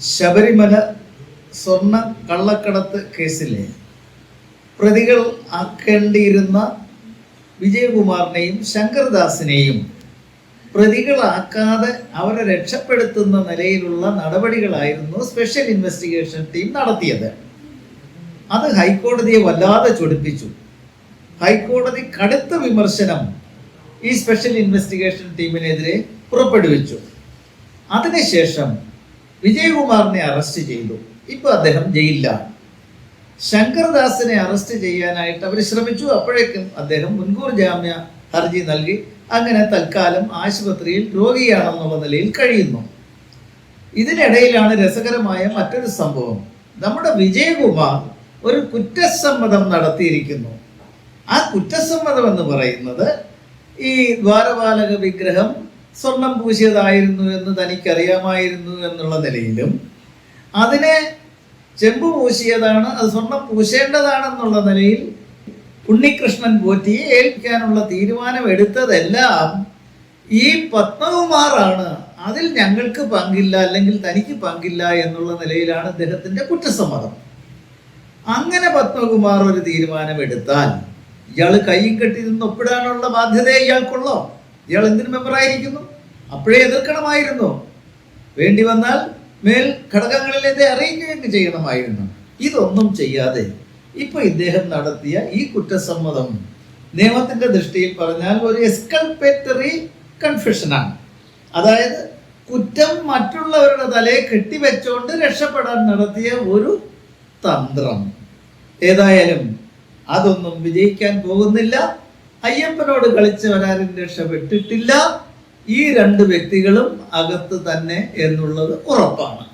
ശബരിമല സ്വർണ കള്ളക്കടത്ത് കേസിലെ പ്രതികൾ ആക്കേണ്ടിയിരുന്ന വിജയകുമാറിനെയും ശങ്കർദാസിനെയും പ്രതികളാക്കാതെ അവരെ രക്ഷപ്പെടുത്തുന്ന നിലയിലുള്ള നടപടികളായിരുന്നു സ്പെഷ്യൽ ഇൻവെസ്റ്റിഗേഷൻ ടീം നടത്തിയത്. അത് ഹൈക്കോടതിയെ വല്ലാതെ ചൊടിപ്പിച്ചു. ഹൈക്കോടതി കടുത്ത വിമർശനം ഈ സ്പെഷ്യൽ ഇൻവെസ്റ്റിഗേഷൻ ടീമിനെതിരെ പുറപ്പെടുവിച്ചു. അതിനുശേഷം വിജയകുമാറിനെ അറസ്റ്റ് ചെയ്തു. ഇപ്പൊ അദ്ദേഹം ജയിലിലാണ്. ശങ്കർദാസിനെ അറസ്റ്റ് ചെയ്യാനായിട്ട് അവർ ശ്രമിച്ചു. അപ്പോഴേക്കും അദ്ദേഹം മുൻകൂർ ജാമ്യ ഹർജി നൽകി. അങ്ങനെ തൽക്കാലം ആശുപത്രിയിൽ രോഗിയാണെന്നുള്ള നിലയിൽ കഴിയുന്നു. ഇതിനിടയിലാണ് രസകരമായ മറ്റൊരു സംഭവം. നമ്മുടെ വിജയകുമാർ ഒരു കുറ്റസമ്മതം നടത്തിയിരിക്കുന്നു. ആ കുറ്റസമ്മതം എന്ന് പറയുന്നത് ഈ ദ്വാരപാലക വിഗ്രഹം സ്വർണം പൂശിയതായിരുന്നു എന്ന് തനിക്കറിയാമായിരുന്നു എന്നുള്ള നിലയിലും അതിനെ ചെമ്പ് പൂശിയതാണ് അത് സ്വർണം പൂശേണ്ടതാണെന്നുള്ള നിലയിൽ ഉണ്ണികൃഷ്ണൻ പോറ്റിയെ ഏൽപ്പിക്കാനുള്ള തീരുമാനം എടുത്തതെല്ലാം ഈ പത്മകുമാറാണ്. അതിൽ ഞങ്ങൾക്ക് പങ്കില്ല അല്ലെങ്കിൽ തനിക്ക് പങ്കില്ല എന്നുള്ള നിലയിലാണ് അദ്ദേഹത്തിന്റെ കുറ്റസമ്മതം. അങ്ങനെ പത്മകുമാർ ഒരു തീരുമാനമെടുത്താൽ ഇയാൾ കൈയും കെട്ടി നിന്ന് ഒപ്പിടാനുള്ള ബാധ്യത ഇയാൾക്കുള്ളോ? ഇയാൾ എന്തിനു മെമ്പറായിരിക്കുന്നു അപ്പോഴേ എതിർക്കണമായിരുന്നു. വേണ്ടി വന്നാൽ മേൽ ഘടകങ്ങളിലേതെ അറിയിക്കുകയൊക്കെ ചെയ്യണമായിരുന്നു. ഇതൊന്നും ചെയ്യാതെ ഇപ്പൊ ഇദ്ദേഹം നടത്തിയ ഈ കുറ്റസമ്മതം നിയമത്തിന്റെ ദൃഷ്ടിയിൽ പറഞ്ഞാൽ ഒരു എസ്കൽപേറ്ററി കൺഫെഷനാണ് അതായത് കുറ്റം മറ്റുള്ളവരുടെ തലയെ കെട്ടിവെച്ചുകൊണ്ട് രക്ഷപ്പെടാൻ നടത്തിയ ഒരു തന്ത്രം. ഏതായാലും അതൊന്നും വിജയിക്കാൻ പോകുന്നില്ല. അയ്യപ്പനോട് കളിച്ചവരാരും രക്ഷപ്പെട്ടിട്ടില്ല. ഈ രണ്ട് വ്യക്തികളും അകത്ത് തന്നെ എന്നുള്ളത് ഉറപ്പാണ്.